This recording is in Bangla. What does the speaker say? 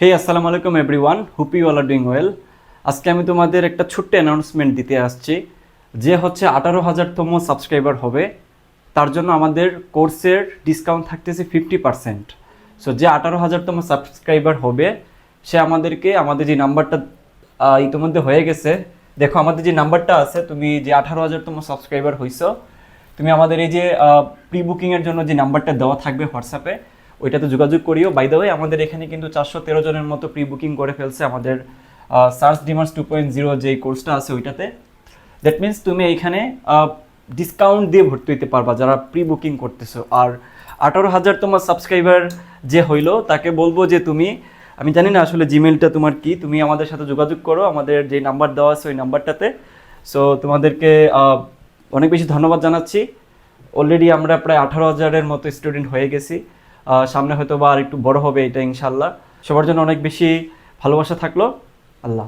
হে আসসালামু আলাইকুম everyone hope you all are doing well আজকে আমি তোমাদের একটা ছোট্ট অ্যানাউন্সমেন্ট দিতে আসছি, যে হচ্ছে আঠারো হাজারতম সাবস্ক্রাইবার হবে। তার জন্য আমাদের কোর্সের ডিসকাউন্ট থাকতেছে ফিফটি পার্সেন্ট সো যে আঠারো হাজারতম সাবস্ক্রাইবার হবে, সে আমাদেরকে, আমাদের যে নাম্বারটা ইতিমধ্যে হয়ে গেছে। দেখো, আমাদের যে নাম্বারটা আছে, তুমি যে আঠারো হাজারতম সাবস্ক্রাইবার হইছো, তুমি আমাদের এই যে প্রি বুকিংয়ের জন্য যে নাম্বারটা দেওয়া থাকবে হোয়াটসঅ্যাপে ওইটাতে যোগাযোগ করিও। বাই দ্য ওয়ে আমাদের এখানে কিন্তু চারশো তেরো জনের মতো প্রি বুকিং করে ফেলছে আমাদের সার্চ ডিমার্স টু পয়েন্ট জিরো যে কোর্সটা আছে ওইটাতে। দ্যাট মিন্স তুমি এইখানে ডিসকাউন্ট দিয়ে ভর্তি হইতে পারবা যারা প্রি বুকিং করতেছো। আর আঠারো হাজার তোমার সাবস্ক্রাইবার যে হইল, তাকে বলব যে তুমি, আমি জানি না আসলে জিমেলটা তোমার কি, তুমি আমাদের সাথে যোগাযোগ করো। আমাদের যে নাম্বার দেওয়া আছে ওই নাম্বারটাতে সো তোমাদেরকে অনেক বেশি ধন্যবাদ জানাচ্ছি। অলরেডি আমরা প্রায় আঠারো হাজারের মতো স্টুডেন্ট হয়ে গেছি। সামনে হয়তো বা আর একটু বড় হবে এটা ইনশাল্লাহ সবার জন্য অনেক বেশি ভালোবাসা থাকল। আল্লাহ